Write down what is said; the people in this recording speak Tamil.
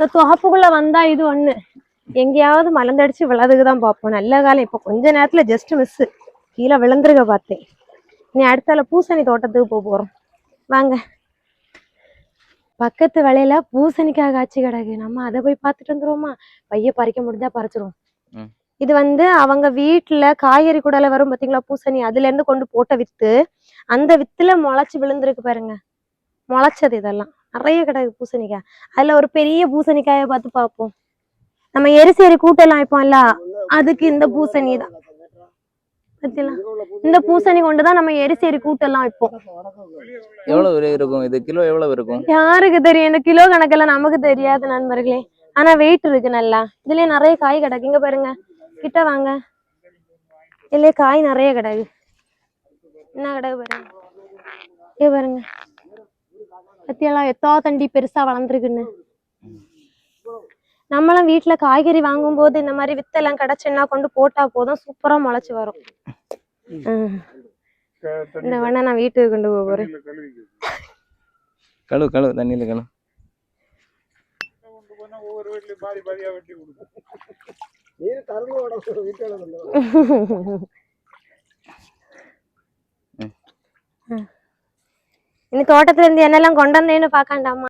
இந்த தொகப்புக்குள்ள வந்தா இது ஒண்ணு. எங்கேயாவது மலர்ந்தடிச்சு விழதுக்கு தான் பார்ப்போம். நல்ல காலம். இப்போ கொஞ்ச நேரத்துல ஜஸ்ட் மிஸ் கீழே விழுந்துருக்க பார்த்தேன். நீ அடுத்தால பூசணி தோட்டத்துக்கு போக போறோம். வாங்க. பக்கத்து வலையில பூசணிக்காய் காய்ச்சி கிடக்கு. நம்ம அதை போய் பார்த்துட்டு வந்துருவோமா? பைய பறிக்க முடிஞ்சா பறிச்சிருவோம். இது வந்து அவங்க வீட்டுல காய்கறி கூடல வரும் பாத்தீங்களா? பூசணி. அதுல இருந்து கொண்டு போட்ட வித்து அந்த வித்துல முளைச்சு விழுந்திருக்கு பாருங்க. முளைச்சது இதெல்லாம். நிறைய கிடக்கு பூசணிக்காய். அதுல ஒரு பெரிய பூசணிக்காயை பார்த்து பார்ப்போம். நம்ம எரிசேரி கூட்டெல்லாம் வைப்போம்ல அதுக்கு இந்த பூசணி தான். இந்த பூசணி கொண்டுதான் நம்ம எரிசேரி கூட்டெல்லாம் வைப்போம். எவ்வளவு விலை இருக்கும்? இது கிலோ எவ்வளவு இருக்கும்? யாருக்கு தெரியும்? இந்த கிலோ கணக்கெல்லாம் நமக்கு தெரியாது நண்பர்களே. ஆனா வெயிட் இருக்கு நல்லா. இதுலயே நிறைய காய் கிடக்கு. இங்க பாருங்க. கிட்ட வாங்க. இதுலயே காய் நிறைய கிடக்கு. என்ன கிடக்கு பாருங்க. இங்க பாருங்க. பத்தியெல்லாம் எத்தா தண்டி பெருசா வளர்ந்துருக்குன்னு. நம்மளும் வீட்டுல காய்கறி வாங்கும் போது இந்த மாதிரி வித்தெல்லாம் கிடைச்சுன்னா கொண்டு போட்டா போதும் சூப்பரா முளைச்சு வரும். இந்த வேணா நான் வீட்டுக்கு கொண்டு போக போறேன். கழுவு கழுவு தண்ணியில கழுவு நீர் தரங்கோட வீட்டால இனி தோட்டத்துல இருந்து என்னெல்லாம் கொண்டு வந்தேன்னு பாக்காண்டாமா